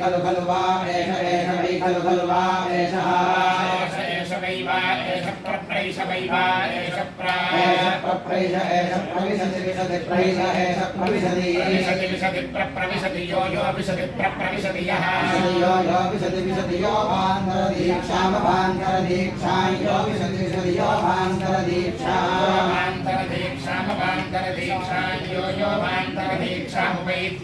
सुरान् कृत्वा कृत्वा सुरानभ्यभ्यसुरान् कृत्वा कृत्वा खलु खलु वा एष एष वै खलु खलु वा एषः एष प्रप्रैष एष प्रविशति विशति प्रैष एष प्रविशति प्रविशति यो यो विशति प्रप्रविशति यः यो यो विशति विशति यो भान्तरदीक्षां भान्तरदीक्षां यो विशति विशति यो भान्तरदीक्षा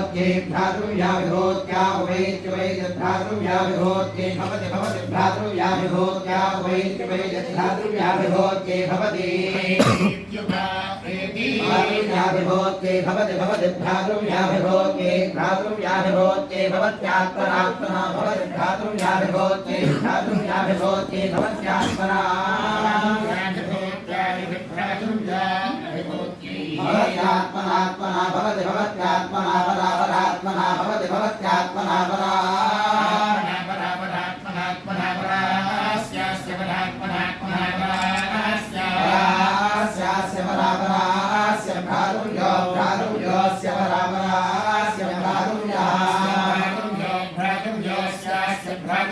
भान्तरदीक्षामुपैति भ्रातुर्याभिभूत्यै भ्रातुर्याभिभूत्या वैत्य भ्रातुर्याभिभूत्यै वैत्य भ्रातुर्याभिभूत्यै भवति भवति भ्रातुर्याभिभूत्या उपैत्य वैत्य भ्रातुर्याभिभूत्यै भवति। भ्रातृव्याभिभूत्यै भवति भवति भ्रातृव्याभिभूत्यै भ्रातृव्याभिभूत्यै भवत्यात्मनात्मना भवति भ्रातृव्याभिभूत्यै भ्रातृव्याभिभूत्यै भवत्यात्मना।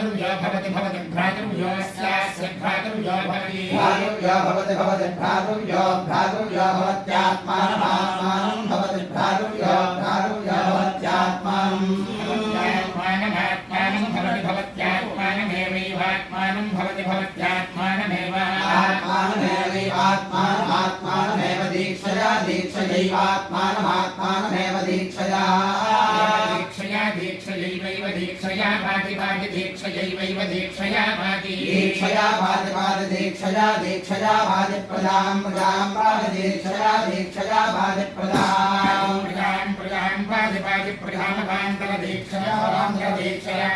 भवति भवति भ्रातृव्योस्यास्य भ्रातृव्यो भवति भ्रातृव्यो भवति भवति भ्रातृव्यो भ्रातृव्यो भवत्यात्मानमात्मानं भवति भ्रातृव्यो भ्रातृव्यो भवत्यात्मानम् आत्मानमात्मानं भवति भवत्यात्मानमेवैवात्मानं भवति भवत्यात्मानमेव आत्मानमेवैवात्मानमात्मानमेव दीक्षया दीक्षयैवात्मानमात्मानमेव दीक्षया दीक्षया दीक्षयैवैव दीक्षया भाति भाति दीक्षयैवैव दीक्षया भाति दीक्षया भाति भाति दीक्षया दीक्षया भाति प्रजां प्रजां भाति दीक्षया दीक्षया भाति प्रजां प्रजां प्रजां भाति भाति प्रजामभान्तरदीक्षया भान्तरदीक्षया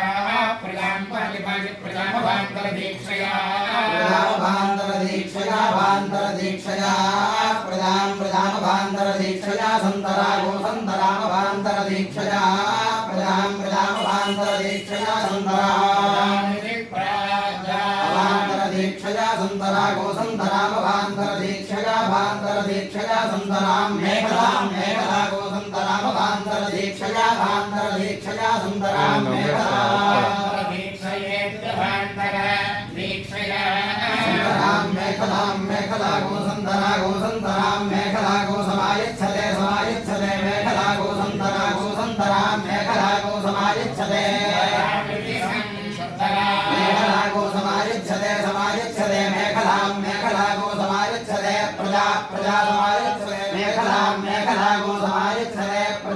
प्रजां भाति भाति प्रजामभान्तरदीक्षया प्रजाभान्तरदीक्षया भान्तरदीक्षया प्रजां प्रजामभान्तरदीक्षया सन्तरागो सन्तरामभान्तरदीक्षया प्रजामभान्तरदीक्षया सन्तरा भान्तरदीक्षया सन्तरागो सन्तरामभान्तरदीक्षया भान्तरदीक्षया सन्तरां मेखलां मेखलागो सन्तरामभान्तरदीक्षया भान्तरदीक्षया सन्तरां मेखला सन्तरां मेखलां मेखलागो सन्तरागो सन्तरां